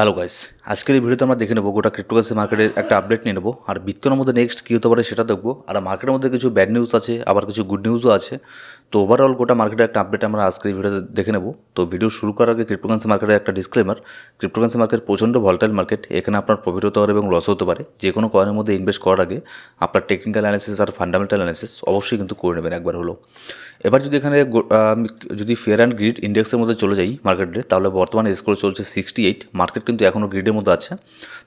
Hello guys আজকের এই ভিডিওতে আমরা দেখে নেব গোটা ক্রিপ্টোকারেন্সি মার্কেটের একটা আপডেট নিয়ে নেব। আর বিটকয়েনের মধ্যে নেক্সট কী হতে পারে সেটা দেখব। আর মার্কেটের মধ্যে কিছু ব্যাড নিউজ আছে, আবার কিছু গুড নিউজও আছে। তো ওভারঅল গোটা মার্কেটের একটা আপডেট আমরা আজকের এই ভিডিওতে দেখে নেব। তো ভিডিও শুরু করার আগে ক্রিপ্টোকারেন্সি মার্কেটের একটা ডিসক্লেমার ক্রিপ্টোকারেন্সি মার্কেট প্রচণ্ড ভলটাইল মার্কেট এখানে আপনার প্রফিট হতে পারে এবং লস হতে পারে। যে কোনো কয়েনের মধ্যে ইনভেস্ট করার আগে আপনার টেকনিক্যাল অ্যানালিসিস আর ফান্ডামেন্টাল অ্যানালিসিস অবশ্যই কিন্তু করে নেবেন একবার হলো এবার যদি এখানে যদি ফেয়ার অ্যান্ড গ্রিড ইন্ডেক্সের মধ্যে চলে যাই মার্কেটে তাহলে বর্তমানে স্কোর চলছে সিক্সটি এইট মার্কেট কিন্তু এখনও গ্রিডের মধ্যে আছে।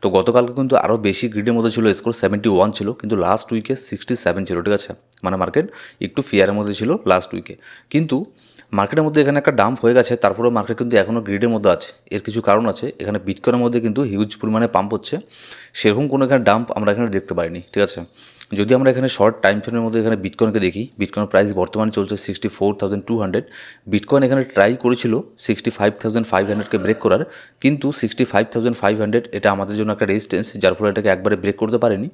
তো গতকালকে কিন্তু আরও বেশি গ্রিডের মধ্যে ছিল স্কোর সেভেন্টি ওয়ান ছিল, কিন্তু লাস্ট উইকে সিক্সটি সেভেন ছিল, ঠিক আছে? মানে মার্কেট একটু ফেয়ারের মধ্যে ছিল লাস্ট উইকে কিন্তু মার্কেটের মধ্যে এখানে একটা ডাম্প হয়ে গেছে, তারপরেও মার্কেট কিন্তু এখনও গ্রিডের মধ্যে আছে। এর কিছু কারণ আছে, এখানে বিটকয়েনের মধ্যে কিন্তু হিউজ পরিমাণে পাম্প হচ্ছে। সেরকম কোনো এখানে ডাম্প আমরা এখানে দেখতে পাইনি, ঠিক আছে? যদি আমরা এখানে শর্ট টাইম ফ্রেমের মধ্যে এখানে বিটকয়েনকে দেখি বিটকয়েনের প্রাইস বর্তমানে চলছে sixty four thousand two hundred bitcoin এখানে ট্রাই করেছিল সিক্সটি ফাইভ থাউজেন্ড ফাইভ হান্ড্রেডকে ব্রেক করার, কিন্তু sixty five thousand five hundred এটা আমাদের জন্য একটা রেজিস্টেন্স যার ফলে এটাকে একবারে ব্রেক করতে পারেনি।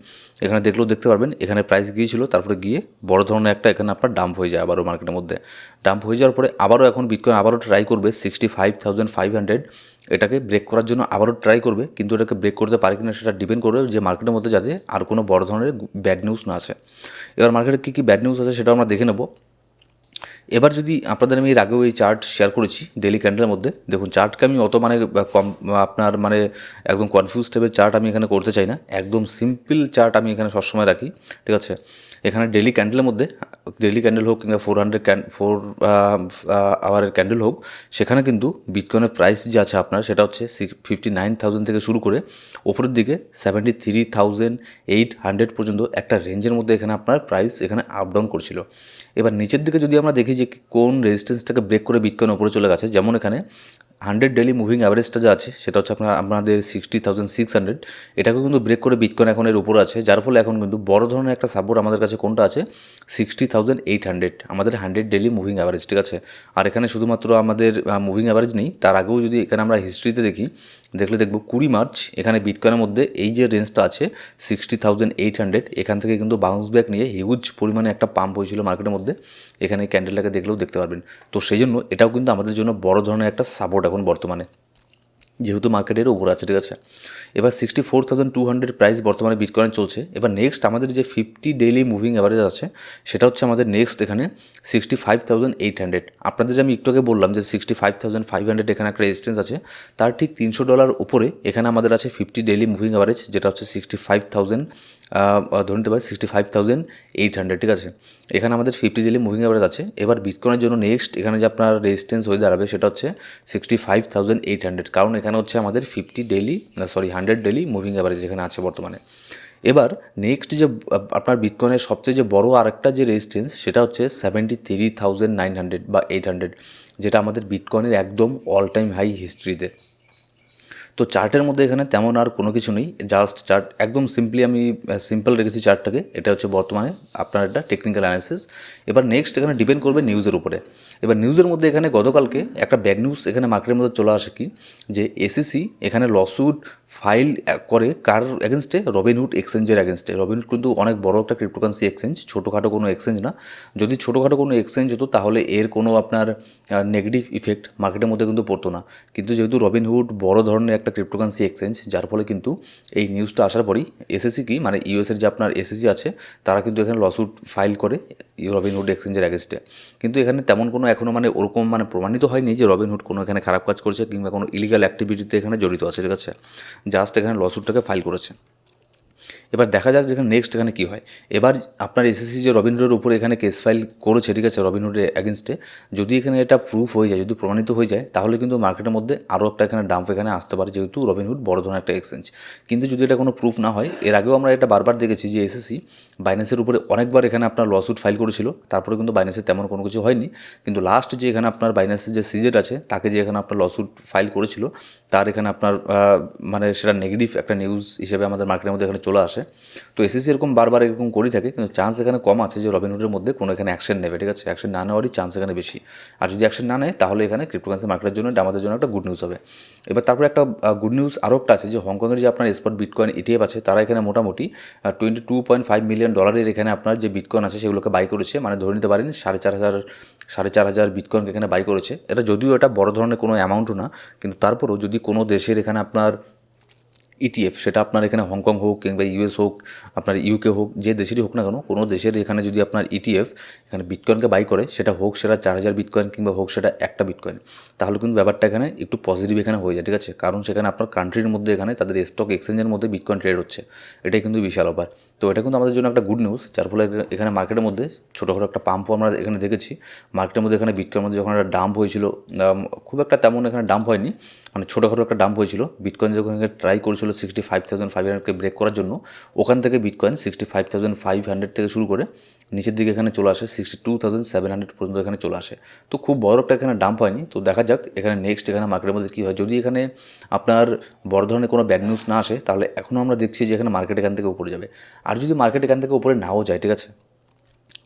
এখানে দেখলেও দেখতে পারবেন, এখানে প্রাইস গিয়েছিল, তারপরে গিয়ে বড় ধরনের একটা এখানে আপনার ডাম্প হয়ে যায় আবারও মার্কেটের মধ্যে। ডাম্প হয়ে যাওয়ার পরে আবারও এখন বিটকয়েন আবারও ট্রাই করবে sixty five thousand five hundred এটাকে ব্রেক করার জন্য আবারও ট্রাই করবে, কিন্তু এটাকে ব্রেক করতে পারে কিনা সেটা ডিপেন্ড করবে যে মার্কেটের মধ্যে যাতে আর কোনো বড় ধরনের ব্যাড নিউজ না আসে। এবার মার্কেটে কী কী ব্যাড নিউজ আছে সেটা আমরা দেখে নেব। এবার যদি আপনাদের আমি এর আগেও এই চার্ট শেয়ার করেছি ডেলি ক্যান্ডেলের মধ্যে, দেখুন চার্টকে আমি অত মানে কম আপনার মানে একদম কনফিউজ টাইপের চার্ট আমি এখানে করতে চাই না। একদম সিম্পল চার্ট আমি এখানে সবসময় রাখি, ঠিক আছে? এখানে ডেলি ক্যান্ডেলের মধ্যে ডেলি ক্যান্ডেল হোক কিংবা ফোর হান্ড্রেড ক্যান ফোর আওয়ারের ক্যান্ডেল হোক সেখানে কিন্তু বিটকয়েনের প্রাইস যে আছে আপনার, সেটা হচ্ছে ফিফটি নাইন থাউজেন্ড থেকে শুরু করে ওপরের দিকে seventy three thousand eight hundred পর্যন্ত একটা রেঞ্জের মধ্যে এখানে আপনার প্রাইস এখানে আপ ডাউন করছিল। এবার নিচের দিকে যদি আমরা দেখি যে কোন রেজিস্ট্যান্সটাকে ব্রেক করে বিটকয়েন ওপরে চলে গেছে, যেমন এখানে হান্ড্রেড ডেলি মুভিং অ্যাভারেজটা যা আছে, সেটা হচ্ছে আপনার, আপনাদের সিক্সটি থাউজেন্ড সিক্স হান্ড্রেড। এটাকেও কিন্তু ব্রেক করে বিটকয়েন এখন এর উপর আছে, যার ফলে এখন কিন্তু বড় ধরনের একটা সাপোর্ট আমাদের কাছে কোনটা আছে? Sixty thousand eight hundred. আমাদের হান্ড্রেড ডেলি মুভিং অ্যাভারেজ, ঠিক আছে? আর এখানে শুধুমাত্র আমাদের মুভিং অ্যাভারেজ নেই, তার আগেও যদি এখানে আমরা হিস্ট্রিতে দেখি দেখলে দেখব কুড়ি মার্চ, এখানে বিটকয়েনের মধ্যে এই যে রেঞ্জটা আছে সিক্সটি থাউজেন্ড এইট হান্ড্রেড এখান থেকে কিন্তু বাউন্স ব্যাক নিয়ে হিউজ পরিমাণে একটা পাম্প হয়েছিল মার্কেটের মধ্যে। এখানে ক্যান্ডেলটাকে দেখলেও দেখতে পারবেন। তো সেই জন্য এটাও কিন্তু আমাদের জন্য বড় ধরনের একটা সাপোর্ট এখন বর্তমানে। যেহেতু মার্কেটের উপর আছে, ঠিক আছে? এবার sixty four thousand two hundred price বর্তমানে বিটকয়েন চলছে। এবার নেক্সট আমাদের যে ফিফটি ডেইলি মুভিং অ্যাভারেজ আছে, সেটা হচ্ছে আমাদের নেক্সট এখানে sixty five thousand eight hundred আপনাদের যে আমি একটু আগে বললাম যে sixty five thousand five hundred এখানে একটা রেজিস্টেন্স আছে, তার ঠিক তিনশো ডলার উপরে এখানে আমাদের আছে ফিফটি ডেইলি মুভিং অ্যাভারেজ যেটা হচ্ছে সিক্সটি ফাইভ থাউজেন্ড ধরে নিতে পারি sixty five thousand eight hundred ঠিক আছে? এখানে আমাদের ফিফটি ডেলি মুভিং অ্যাভারেজ আছে। এবার বিটকয়েনের জন্য নেক্সট এখানে যে আপনার রেজিস্টেন্স হয়ে দাঁড়াবে, সেটা হচ্ছে sixty five thousand eight hundred কারণ এখানে হচ্ছে আমাদের fifty daily sorry hundred daily moving average এখানে আছে বর্তমানে। এবার নেক্সট যে, আপনার বিটকয়েনের সবচেয়ে যে বড় আরেকটা যে রেজিস্টেন্স সেটা হচ্ছে seventy three thousand nine hundred বা এইট হান্ড্রেড যেটা আমাদের বিটকয়েনের একদম অল টাইম হাই হিস্ট্রিতে তো চার্টের মধ্যে এখানে তেমন আর কোনো কিছু নেই জাস্ট চার্ট একদম সিম্পলি আমি সিম্পল রেখেছি চার্টটাকে, এটা হচ্ছে বর্তমানে আপনার একটা টেকনিক্যাল অ্যানালিসিস এবার নেক্সট এখানে ডিপেন্ড করবে নিউজের উপরে। এবার নিউজের মধ্যে এখানে গতকালকে একটা ব্যাড নিউজ এখানে মার্কেটের মধ্যে চলে আসে কি? যে এসিসি এখানে লসুট ফাইল করে কার এগেনস্টে রবিনহুড এক্সচেঞ্জের এগেনস্টে রবিনহুড কিন্তু অনেক বড় একটা ক্রিপ্টোকারেন্সি এক্সচেঞ্জ ছোটোখাটো কোনো এক্সচেঞ্জ না। যদি ছোটোখাটো কোনো এক্সচেঞ্জ হতো, তাহলে এর কোনো আপনার নেগেটিভ ইফেক্ট মার্কেটের মধ্যে কিন্তু পড়তো না। কিন্তু যেহেতু রবিনহুড বড় ধরনের একটা ক্রিপ্টোকারেন্সি এক্সচেঞ্জ যার ফলে কিন্তু এই নিউজটা আসার পরই এসএসসি কি মানে ইউএসের যে আপনার এসএসসি আছে, তারা কিন্তু এখানে লসুট ফাইল করে রবিন হুড এক্সচেঞ্জের অ্যাগেস্টে কিন্তু এখানে তেমন কোনো এখনও মানে ওরকম মানে প্রমাণিত হয়নি যে রবিনহুড কোনো এখানে খারাপ কাজ করেছে কিংবা কোনো ইলিগাল অ্যাক্টিভিটিতে এখানে জড়িত আছে, ঠিক আছে? জাস্ট এখানে লসুটটাকে ফাইল করেছে। এবার দেখা যাক যেখানে নেক্সট এখানে কী হয়। এবার আপনার এসএসসি যে রবিনহুডের উপরে এখানে কেস ফাইল করেছে, ঠিক আছে রবিনহুডের অ্যাগেনস্টে যদি এখানে এটা প্রুফ হয়ে যায়, যদি প্রমাণিত হয়ে যায়, তাহলে কিন্তু মার্কেটের মধ্যে আরও একটা এখানে ডাম্প এখানে আসতে পারে, যেহেতু রবিনহুড বড় ধরনের একটা এক্সচেঞ্জ কিন্তু যদি এটা কোনো প্রুফ না হয়, এর আগেও আমরা এটা বারবার দেখেছি যে এসএসসি বাইন্যান্সের উপরে অনেকবার এখানে আপনার লসুট ফাইল করেছিল, তারপরে কিন্তু বাইন্যান্সের তেমন কোনো কিছু হয়নি। কিন্তু লাস্ট যে এখানে আপনার বাইন্যান্সের যে সিজেট আছে, তাকে যে এখানে আপনার লসুট ফাইল করেছিল, তার এখানে আপনার মানে সেটা নেগেটিভ একটা নিউজ হিসেবে আমাদের মার্কেটের মধ্যে এখানে চলে আসে। তো এসএসসি এরকম বারবার এরকম করেই থাকে, কিন্তু চান্স এখানে কম আছে যে রবিনহুডের মধ্যে কোনো এখানে অ্যাকশন নেবে, ঠিক আছে? অ্যাকশন না নেওয়ারই চান্স এখানে বেশি। আর যদি অ্যাকশন না নেয়, তাহলে এখানে ক্রিপ্টোকারেন্সি মার্কেটের জন্য আমাদের জন্য একটা গুড নিউজ হবে। এবার তারপরে একটা গুড নিউজ আরও একটা আছে যে হংকংয়ের যে আপনার স্পট বিটকয়েন ইটিএফ আছে, তারা এখানে মোটামুটি twenty two point five million ডলারের এখানে আপনার যে বিটকয়েন আছে, সেগুলোকে বাই করেছে। মানে ধরে নিতে পারেন সাড়ে চার হাজার, সাড়ে চার হাজার বিটকয়েনকে এখানে বাই করেছে। এটা যদিও এটা বড় ধরনের কোনো অ্যামাউন্টও না, কিন্তু তারপরেও যদি কোনো দেশের এখানে আপনার ইটিএফ সেটা আপনার এখানে হংকং হোক কিংবা ইউএস হোক, আপনার ইউকে হোক, যে দেশেরই হোক না কেন, কোনো দেশের এখানে যদি আপনার ইটিএফ এখানে বিটকয়েনকে বাই করে, সেটা হোক, সেটা চার হাজার বিটকয়েন কিংবা হোক, সেটা একটা বিটকয়েন তাহলে কিন্তু ব্যাপারটা এখানে একটু পজিটিভ এখানে হয়ে যায়, ঠিক আছে? কারণ সেখানে আপনার কান্ট্রির মধ্যে এখানে তাদের স্টক এক্সচেঞ্জের মধ্যে বিটকয়েন ট্রেড হচ্ছে, এটাই কিন্তু বিশাল ব্যাপার। তো এটা কিন্তু আমাদের জন্য একটা গুড নিউজ যার ফলে এখানে মার্কেটের মধ্যে ছোটোখাটো একটা পাম্পও আমরা এখানে দেখেছি মার্কেটের মধ্যে এখানে বিটকয়েনের মধ্যে যখন একটা ডাম্প হয়েছিল খুব একটা তেমন এখানে ডাম্প হয়নি মানে ছোটোখাটো একটা ডাম্প হয়েছিল বিটকয়েন যখন এখানে ট্রাই করেছিল সিক্সটি ফাইভ থাউজেন্ড ফাইভ হান্ড্রেডকে ব্রেক করার জন্য। ওখান থেকে bitcoin sixty five thousand five hundred থেকে শুরু করে নিচের দিকে এখানে চলে আসে sixty two thousand seven hundred পর্যন্ত এখানে চলে আসে। তো খুব বড় একটা এখানে ডাম্প হয়নি। তো দেখা যাক এখানে নেক্সট এখানে মার্কেটের মধ্যে কী হয়। যদি এখানে আপনার বড় ধরনের কোনো ব্যাড নিউজ না আসে, তাহলে এখনও আমরা দেখছি যে এখানে মার্কেট এখান থেকে উপরে যাবে। আর যদি মার্কেট এখান থেকে উপরে নাও যায়, ঠিক আছে?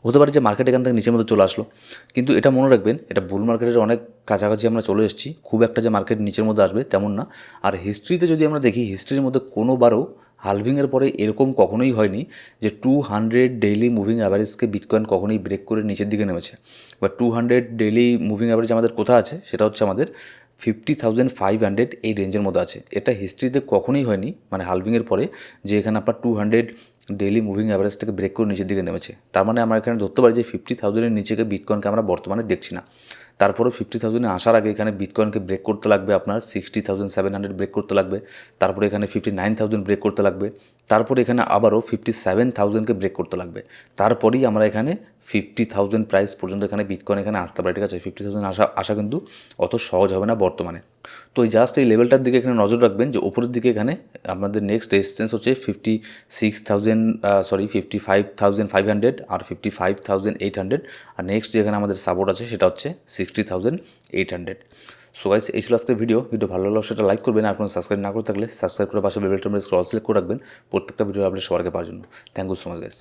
হতে পারে যে মার্কেট এখান থেকে নিচের মধ্যে চলে আসলো। কিন্তু এটা মনে রাখবেন, এটা বুল মার্কেটের অনেক কাছাকাছি আমরা চলে এসেছি। খুব একটা যে মার্কেট নিচের মধ্যে আসবে তেমন না। আর হিস্ট্রিতে যদি আমরা দেখি হিস্ট্রির মধ্যে কোনোবারও হালভিংয়ের পরে এরকম কখনোই হয়নি যে টু হান্ড্রেড ডেইলি মুভিং অ্যাভারেজকে বিটকয়েন কখনোই ব্রেক করে নিচের দিকে নেমেছে। বা two hundred daily moving average আমাদের কোথা আছে? সেটা হচ্ছে আমাদের ফিফটি থাউজেন্ড ফাইভ হান্ড্রেড এই রেঞ্জের মধ্যে আছে। এটা হিস্ট্রিতে কখনোই হয়নি মানে হালভিংয়ের পরে, যে এখানে আপনার টু হান্ড্রেড ডেইলি মুভিং অ্যাভারেজটাকে ব্রেক করে নিচের দিকে নেমেছে। তার মানে আমরা এখানে ধরতে পারি যে ফিফটি থাউজেন্ডের নিচেকে বিটকয়েনকে আমরা বর্তমানে দেখছি না। তারপরে ফিফটি থাউজেন্ডে আসার আগে এখানে বিটকয়েনকে ব্রেক করতে লাগবে আপনার sixty thousand seven hundred break করতে লাগবে। তারপরে এখানে ফিফটি নাইন থাউজেন্ড ব্রেক করতে লাগবে। তারপরে এখানে আবারও ফিফটি সেভেন থাউজেন্ডকে ব্রেক করতে লাগবে। তারপরেই আমরা এখানে ফিফটি থাউজেন্ড প্রাইস পর্যন্ত এখানে বিটকয়েন এখানে আসতে পারে, ঠিক আছে? ফিফটি থাউজেন্ড আসা আসা কিন্তু অত সহজ হবে না বর্তমানে। তো এই জাস্ট এই লেভেলটার দিকে এখানে নজর রাখবেন যে উপরের দিকে এখানে আপনাদের নেক্সট রেজিস্ট্যান্স হচ্ছে fifty six thousand sorry fifty five thousand five hundred আর fifty five thousand eight hundred আর নেক্সট যেখানে আমাদের সাপোর্ট আছে সেটা হচ্ছে sixty thousand eight hundred so guys এই ছিল আজকের ভিডিও ভিডিও ভালো লাগলে সেটা লাইক করবেন, আর কোনো সাবস্ক্রাইব না করে থাকলে সাবস্ক্রাইব করে পাশে বেলটা ক্রস সিলেক্ট করে রাখবেন। প্রত্যেকটা ভিডিও আপডেট সবার আগে পাওয়ার জন্য। Thank you so much guys